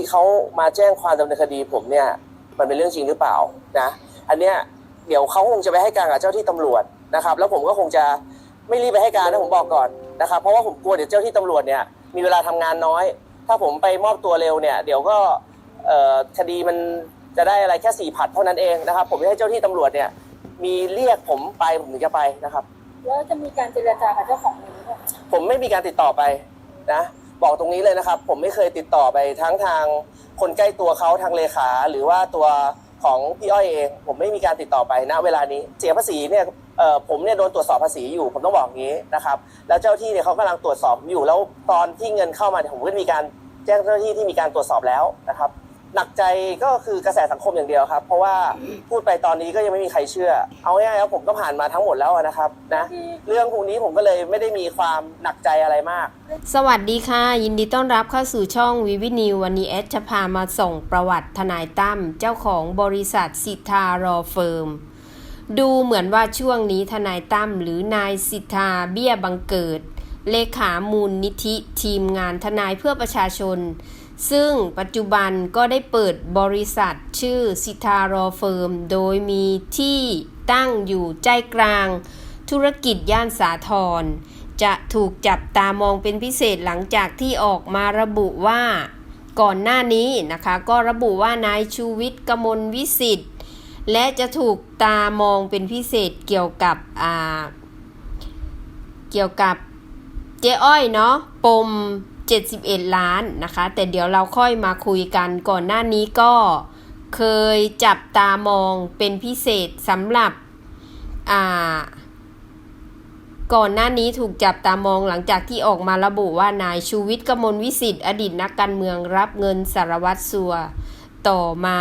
ที่เขามาแจ้งความดำเนินคดีผมเนี่ยมันเป็นเรื่องจริงหรือเปล่านะอันเนี้ยเดี๋ยวเขาคงจะไปให้การกับเจ้าที่ตำรวจนะครับ แล้วผมก็คงจะไม่รีบไปให้การนะผมบอกก่อนนะครับเพราะว่าผมกลัวเดี๋ยวเจ้าที่ตำรวจเนี่ยมีเวลาทำงานน้อย ถ้าผมไปมอบตัวเร็วเนี่ยเดี๋ยวก็เอ่อคดีมันจะได้อะไรแค่สี่ผัดเท่านั้นเองนะครับ ผมจะให้เจ้าที่ตำรวจเนี่ยมีเรียกผมไปผมถึงจะไปนะครับ แล้วจะมีการเจรจากับเจ้าของนี้ไหมผมไม่มีการติดต่อไปนะ บอกตรงนี้เลยนะครับ ผมไม่เคยติดต่อไปทั้งทางคนใกล้ตัวเขาทางเลขา หรือว่าตัวของพี่อ้อยเอง ผมไม่มีการติดต่อไปณเวลานี้เสียภาษีเนี่ยเอ่อผมเนี่ยโดนตรวจสอบภาษีอยู่ ผมต้องบอกงี้นะครับ แล้วเจ้าที่เนี่ยเขากำลังตรวจสอบอยู่แล้วตอนที่เงินเข้ามาเนี่ยผมก็มีการแจ้งเจ้าหน้าที่ที่มีการตรวจสอบแล้วนะครับ หนักใจก็คือกระแสสังคมอย่างเดียวครับ เพราะว่าพูดไปตอนนี้ก็ยังไม่มีใครเชื่อ เอาง่ายๆครับผมก็ผ่านมาทั้งหมดแล้วนะครับนะเรื่องพวกนี้ผมก็เลยไม่ได้มีความหนักใจอะไรมาก สวัสดีค่ะ ยินดีต้อนรับเข้าสู่ช่องวิวินิววันนี้แอดจะพามาส่งประวัติทนายตั้มเจ้าของบริษัทสิทธารอเฟิร์มดูเหมือนว่าช่วงนี้ทนายตั้มหรือนายสิทธาเบี้ยบังเกิด เลขามูลนิธิทีมงานทนายเพื่อประชาชน ซึ่งปัจจุบันก็ได้เปิดบริษัทชื่อสิทารอเฟิร์ม โดยมีที่ตั้งอยู่ใจกลาง ธุรกิจย่านสาทรจะถูกจับตามองเป็นพิเศษหลังจากที่ออกมาระบุว่า ก่อนหน้านี้นะคะก็ระบุว่านายชูวิทย์กมลวิสิทธิ์และจะถูกตามองเป็นพิเศษเกี่ยวกับเกี่ยวกับ เจ๊อ้อยเนาะปม 71 ล้านนะคะ แต่เดี๋ยวเราค่อยมาคุยกันก่อนหน้านี้ก็เคยจับตามองเป็นพิเศษสำหรับอ่าก่อนหน้านี้ถูกจับตามองหลังจากที่ออกมาระบุว่านายชูวิทย์กมลวิสิทธิ์อดีตนักการเมืองรับเงินสารวัตรสัว ต่อมา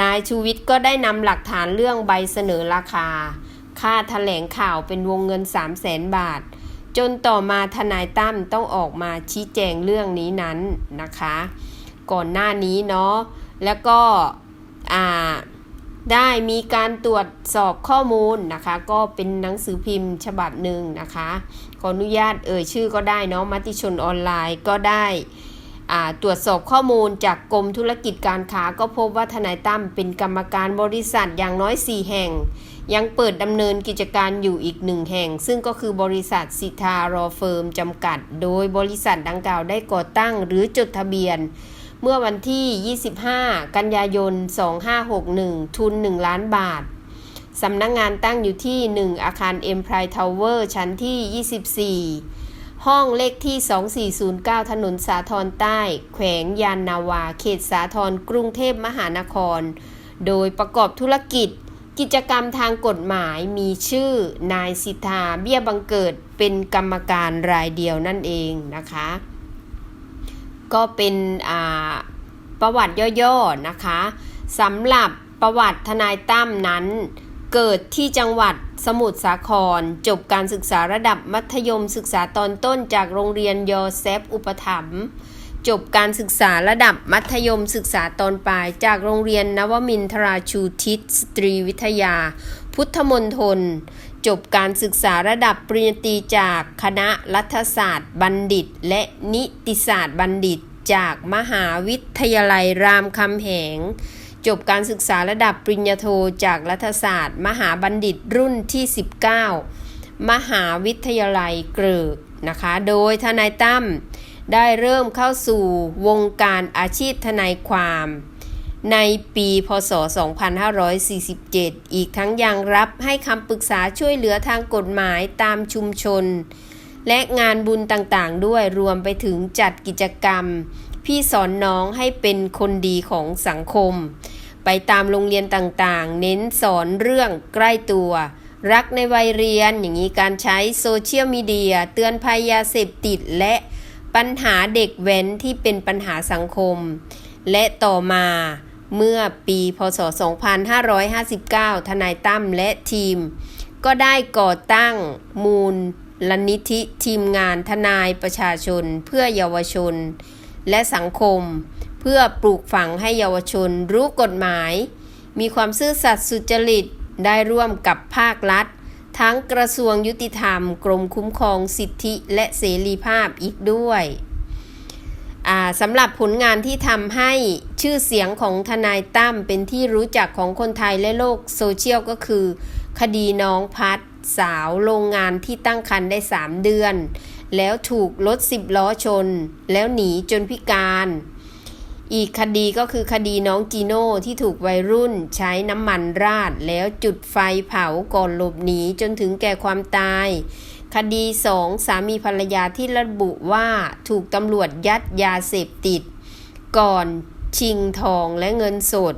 นายชูวิทย์ก็ได้นำหลักฐานเรื่องใบเสนอราคา ค่าแถลงข่าวเป็นวงเงิน 3 0 0แสนบาท จนต่อมาทนายตั้มต้องออกมาชี้แจงเรื่องนี้นั้นนะคะ ก่อนหน้านี้เนาะแล้วก็ได้มีการตรวจสอบข้อมูลนะคะ ก็เป็นหนังสือพิมพ์ฉบับหนึ่งนะคะ ขออนุญาตเอ่ยชื่อก็ได้เนาะมติชนออนไลน์ก็ได้ตรวจสอบข้อมูลจากกรมธุรกิจการค้าก็พบว่าทนายตั้มเป็นกรรมการบริษัทอย่างน้อย 4 แห่ง ยังเปิดดำเนินกิจการอยู่อีกหนึ่งแห่ง ซึ่งก็คือบริษัทสิทธารอเฟิร์มจำกัด โดยบริษัทดังกล่าวได้ก่อตั้งหรือจดทะเบียน เมื่อวันที่ 25 กันยายน 2561 ทุน 1 ล้านบาทสำนักงงานตั้งอยู่ที่ 1 อาคาร Empire Tower ชั้นที่ 24 ห้องเลขที่ 2409 ถนนสาทรใต้ แขวงยานนาวา เขตสาทรกรุงเทพมหานคร โดยประกอบธุรกิจ กิจกรรมทางกฎหมายมีชื่อนายสิทธาเบี้ยบังเกิดเป็นกรรมการรายเดียวนั่นเองนะคะ ก็เป็นอ่าประวัติย่อๆนะคะสำหรับประวัติทนายตั้มนั้น เกิดที่จังหวัดสมุทรสาคร จบการศึกษาระดับมัธยมศึกษาตอนต้นจากโรงเรียนยอเซฟอุปถัมภ์ จบการศึกษาระดับมัธยมศึกษาตอนปลาย จากโรงเรียนนวมินทราชูทิศสตรีวิทยา พุทธมณฑลจบการศึกษาระดับปริญญาตรีจากคณะรัฐศาสตร์บัณฑิต และนิติศาสตร์บัณฑิต จากมหาวิทยาลัยรามคำแหง จบการศึกษาระดับปริญญาโทจากรัฐศาสตร์ มหาบัณฑิตรุ่นที่ 19 มหาวิทยาลัยเกริกนะคะ โดยทนายตั้ม ได้เริ่มเข้าสู่วงการอาชีพทนายความ ในปีพศ 2547 อีกทั้งยังรับให้คำปรึกษาช่วยเหลือทางกฎหมายตามชุมชน และงานบุญต่างๆ ด้วยรวมไปถึงจัดกิจกรรม พี่สอนน้องให้เป็นคนดีของสังคม ไปตามโรงเรียนต่างๆ เน้นสอนเรื่องใกล้ตัวรักในวัยเรียนอย่างนี้การใช้โซเชียลมีเดีย เตือนภัยยาเสพติดและ ปัญหาเด็กแว้นที่เป็นปัญหาสังคม และต่อมาเมื่อปีพศ 2559 ทนายตั้มและทีม ก็ได้ก่อตั้งมูลลนิธิทีมงานทนายประชาชนเพื่อเยาวชน และสังคม เพื่อปลูกฝังให้เยาวชนรู้กฎหมาย มีความซื่อสัตย์สุจริตได้ร่วมกับภาครัฐ ทั้งกระทรวงยุติธรรม กรมคุ้มครองสิทธิและเสรีภาพอีกด้วยสำหรับผลงานที่ทำให้ชื่อเสียงของทนายตั้มเป็นที่รู้จักของคนไทยและโลกโซเชียลก็คือ คดีน้องพัดสาวโรงงานที่ตั้งครรภ์ได้ 3 เดือน แล้วถูกรถสิบล้อชน แล้วหนีจนพิการ อีกคดีก็คือคดีน้องจีโน่ที่ถูกวัยรุ่นใช้น้ำมันราด แล้วจุดไฟเผาก่อนหลบหนีจนถึงแก่ความตาย คดีสองสามีภรรยาที่ระบุว่าถูกตำรวจยัดยาเสพติด ก่อนชิงทองและเงินสด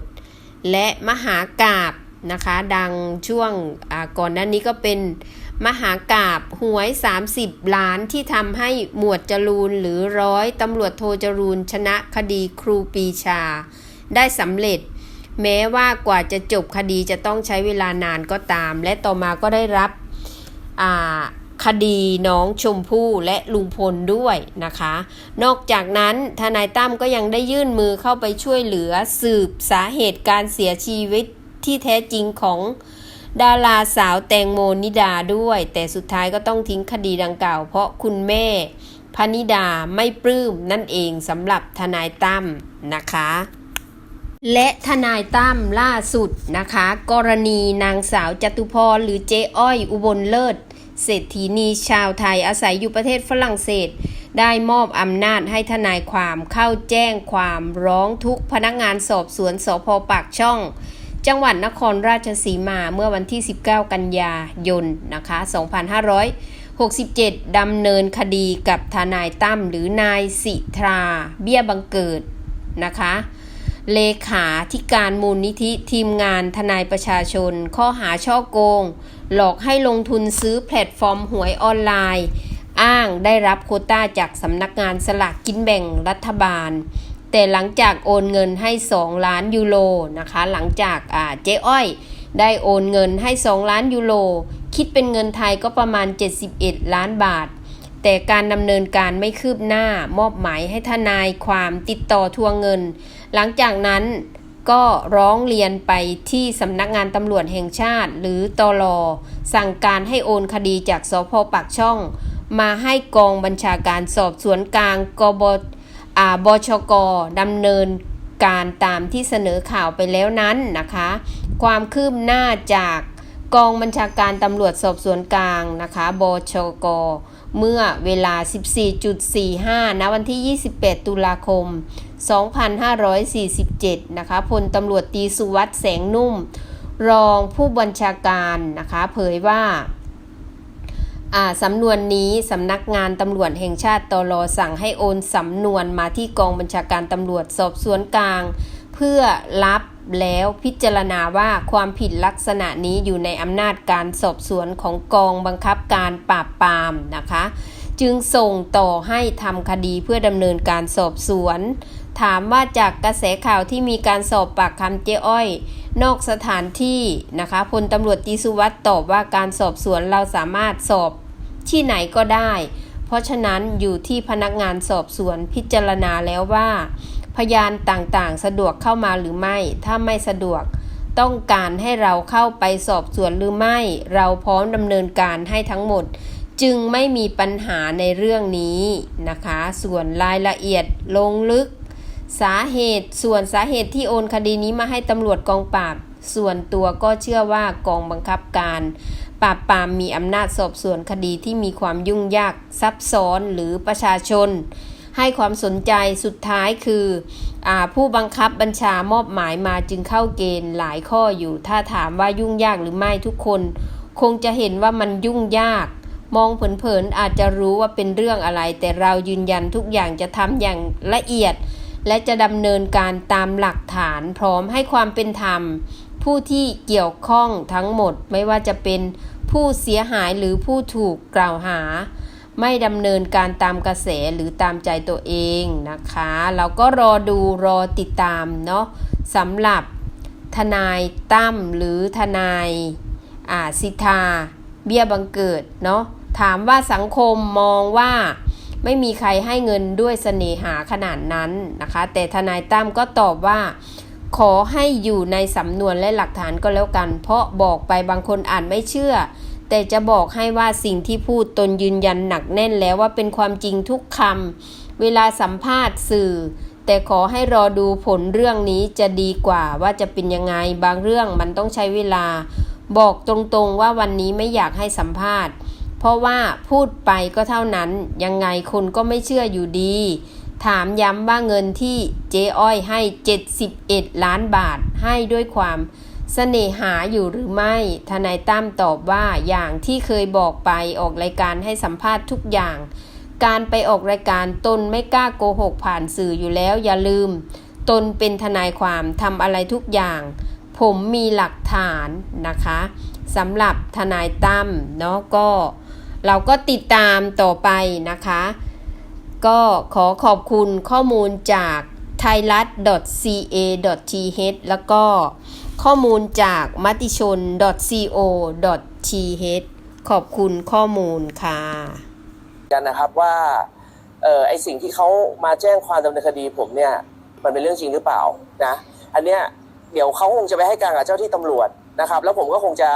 และมหากาบนะคะ ดังช่วงก่อนหน้านี้ก็เป็น มหากาบหวย 30 ล้านที่ทำให้หมวดจรูนหรือร้อยตำรวจโทจรูนชนะคดีครูปีชา ได้สำเร็จ แม้ว่ากว่าจะจบคดีจะต้องใช้เวลานานก็ตาม และต่อมาก็ได้รับคดีน้องชมพู่และลุงพลด้วยนะคะ นอกจากนั้นทนายตั้มก็ยังได้ยื่นมือเข้าไปช่วยเหลือสืบสาเหตุการเสียชีวิตที่แท้จริงของ ดาราสาวแตงโมนิดาด้วย แต่สุดท้ายก็ต้องทิ้งคดีดังกล่าว เพราะคุณแม่พนิดาไม่ปลื้มนั่นเองสำหรับทนายตั้มนะคะ และทนายตั้มล่าสุดนะคะ กรณีนางสาวจตุพรหรือเจ๊อ้อยอุบลเลิศเศรษฐีนีชาวไทยอาศัยอยู่ประเทศฝรั่งเศส ได้มอบอำนาจให้ทนายความเข้าแจ้งความร้องทุกพนักงานสอบสวนสพปากช่อง จังหวัดนครราชสีมาเมื่อวันที่ 19 กันยายนนะคะ 2567 ดำเนินคดีกับทนายตั้มหรือนายสิทราเบี้ยบังเกิดนะคะ เลขาธิการมูลนิธิทีมงานทนายประชาชน ข้อหาช่อโกง หลอกให้ลงทุนซื้อแพลตฟอร์มหวยออนไลน์ อ้างได้รับโคต้าจากสำนักงานสลากกินแบ่งรัฐบาล แต่หลังจากโอนเงินให้ 2 ล้านยูโรนะคะ หลังจากเจ๊อ้อย ได้โอนเงินให้ 2 ล้านยูโรคิดเป็นเงินไทยก็ประมาณ 71 ล้านบาท แต่การดำเนินการไม่คืบหน้ามอบหมายให้ทนายความติดต่อทวงเงิน หลังจากนั้นก็ร้องเรียนไปที่สำนักงานตำรวจแห่งชาติ หรือตอลอสั่งการให้โอนคดีจากสพปากช่อง มาให้กองบัญชาการสอบสวนกลางกบ บชกดำเนินการตามที่เสนอข่าวไปแล้วนั้นนะคะ ความคืบหน้าจากกองบัญชาการตำรวจสอบสวนกลางนะคะบชก เมื่อเวลา 14.45ณวันที่ 28 ตุลาคม 2547 นะคะพลตำรวจตีสุวัสด์แสงนุ่ม รองผู้บัญชาการนะคะ เผยว่า สำนวนนี้สำนักงานตำรวจแห่งชาติตลอสั่งให้โอนสำนวนมาที่กองบัญชาการตำรวจสอบสวนกลาง เพื่อรับแล้วพิจารณาว่าความผิดลักษณะนี้อยู่ในอำนาจการสอบสวนของกองบังคับการปราบปรามนะคะ จึงส่งต่อให้ทำคดีเพื่อดำเนินการสอบสวน ถามว่าจากกระแสข่าวที่มีการสอบปากคำเจ้อ้อย นอกสถานที่นะคะพลตำรวจตีสุวัตตอบว่าการสอบสวนเราสามารถสอบ ที่ไหนก็ได้ เพราะฉะนั้นอยู่ที่พนักงานสอบสวนพิจารณาแล้วว่า พยานต่างๆ สะดวกเข้ามาหรือไม่ ถ้าไม่สะดวก ต้องการให้เราเข้าไปสอบสวนหรือไม่ เราพร้อมดำเนินการให้ทั้งหมด จึงไม่มีปัญหาในเรื่องนี้นะคะ ส่วนรายละเอียดลงลึก สาเหตุส่วนสาเหตุที่โอนคดีนี้มาให้ตำรวจกองปราบส่วนตัวก็เชื่อว่ากองบังคับการ ปราบปรามมีอำนาจสอบสวนคดีที่มีความยุ่งยากซับซ้อนหรือประชาชน ให้ความสนใจสุดท้ายคืออผู้บังคับบัญชามอบหมายมาจึงเข้าเกณฑ์หลายข้ออยู่ ถ้าถามว่ายุ่งยากหรือไม่ทุกคน คงจะเห็นว่ามันยุ่งยาก มองเผินๆอาจจะรู้ว่าเป็นเรื่องอะไร แต่เรายืนยันทุกอย่างจะทำอย่างละเอียด และจะดำเนินการตามหลักฐานพร้อมให้ความเป็นธรรมผู้ที่เกี่ยวข้องทั้งหมดไม่ว่าจะเป็น ผู้เสียหายหรือผู้ถูกกล่าวหา ไม่ดำเนินการตามกระแสหรือตามใจตัวเองนะคะ เราก็รอดูรอติดตามเนาะสำหรับทนายตั้มหรือทนายอาสิทธา เบี้ยบังเกิดเนาะถามว่าสังคมมองว่าไม่มีใครให้เงินด้วยเสน่หาขนาดนั้นนะคะ แต่ทนายตั้มก็ตอบว่า ขอให้อยู่ในสำนวนและหลักฐานก็แล้วกัน เพราะบอกไปบางคนอ่านไม่เชื่อ แต่จะบอกให้ว่าสิ่งที่พูดตนยืนยันหนักแน่นแล้วว่าเป็นความจริงทุกคำเวลาสัมภาษณ์สื่อ แต่ขอให้รอดูผลเรื่องนี้จะดีกว่าว่าจะเป็นยังไง บางเรื่องมันต้องใช้เวลา บอกตรงๆว่าวันนี้ไม่อยากให้สัมภาษณ์ เพราะว่าพูดไปก็เท่านั้น ยังไงคนก็ไม่เชื่ออยู่ดี ถามย้ำว่าเงินที่เจ๊อ้อยให้ 71 ล้านบาทให้ด้วยความเสน่หาอยู่หรือไม่ ทนายตั้มตอบว่าอย่างที่เคยบอกไปออกรายการให้สัมภาษณ์ทุกอย่าง การไปออกรายการตนไม่กล้าโกหกผ่านสื่ออยู่แล้วอย่าลืม ตนเป็นทนายความทำอะไรทุกอย่าง ผมมีหลักฐานนะคะสำหรับทนายตั้มเนาะก็ เราก็ติดตามต่อไปนะคะ ก็ขอขอบคุณข้อมูลจาก t h a i l a t ca.th แล้วก็ข้อมูลจากมติชน co.th ขอบคุณข้อมูลค่ะกันนะครับว่าเออไอสิ่งที่เขามาแจ้งความดำเนินคดีผมเนี่ยมันเป็นเรื่องจริงหรือเปล่านะอันเนี้ยเดี๋ยวเขาคงจะไปให้การกับเจ้าที่ตำรวจนะครับ แล้วผมก็คงจะ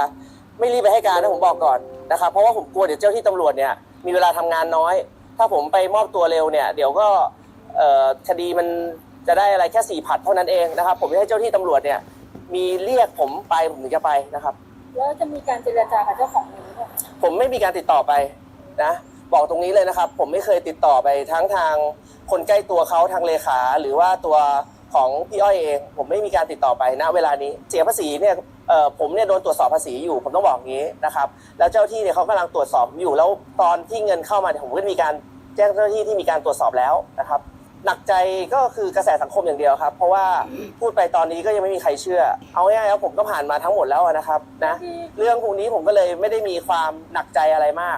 ไม่รีบไปให้การนะผมบอกก่อนนะครับ เพราะว่าผมกลัวเดี๋ยวเจ้าที่ตำรวจเนี่ยมีเวลาทำงานน้อย ถ้าผมไปมอบตัวเร็วเนี่ยเดี๋ยวก็เอ่อคดีมันจะได้อะไรแค่สี่ผัดเท่านั้นเองนะครับ ผมจะให้เจ้าที่ตำรวจเนี่ยมีเรียกผมไปผมถึงจะไปนะครับ แล้วจะมีการเจรจากับเจ้าของเงินหรือเปล่าผมไม่มีการติดต่อไปนะบอกตรงนี้เลยนะครับ ผมไม่เคยติดต่อไปทั้งทางคนใกล้ตัวเขาทางเลขา หรือว่าตัวของพี่อ้อยเอง ผมไม่มีการติดต่อไปณเวลานี้เสียภาษีเนี่ย เอ่อผมเนี่ยโดนตรวจสอบภาษีอยู่ผมต้องบอกอย่างนี้นะครับแล้วเจ้าที่เนี่ยเขากำลังตรวจสอบอยู่แล้วตอนที่เงินเข้ามาเนี่ยผมก็มีการแจ้งเจ้าหน้าที่ที่มีการตรวจสอบแล้วนะครับหนักใจก็คือกระแสสังคมอย่างเดียวครับ เพราะว่าพูดไปตอนนี้ก็ยังไม่มีใครเชื่อ เอาง่ายๆแล้วผมก็ผ่านมาทั้งหมดแล้วนะครับนะเรื่องพวกนี้ผมก็เลยไม่ได้มีความหนักใจอะไรมาก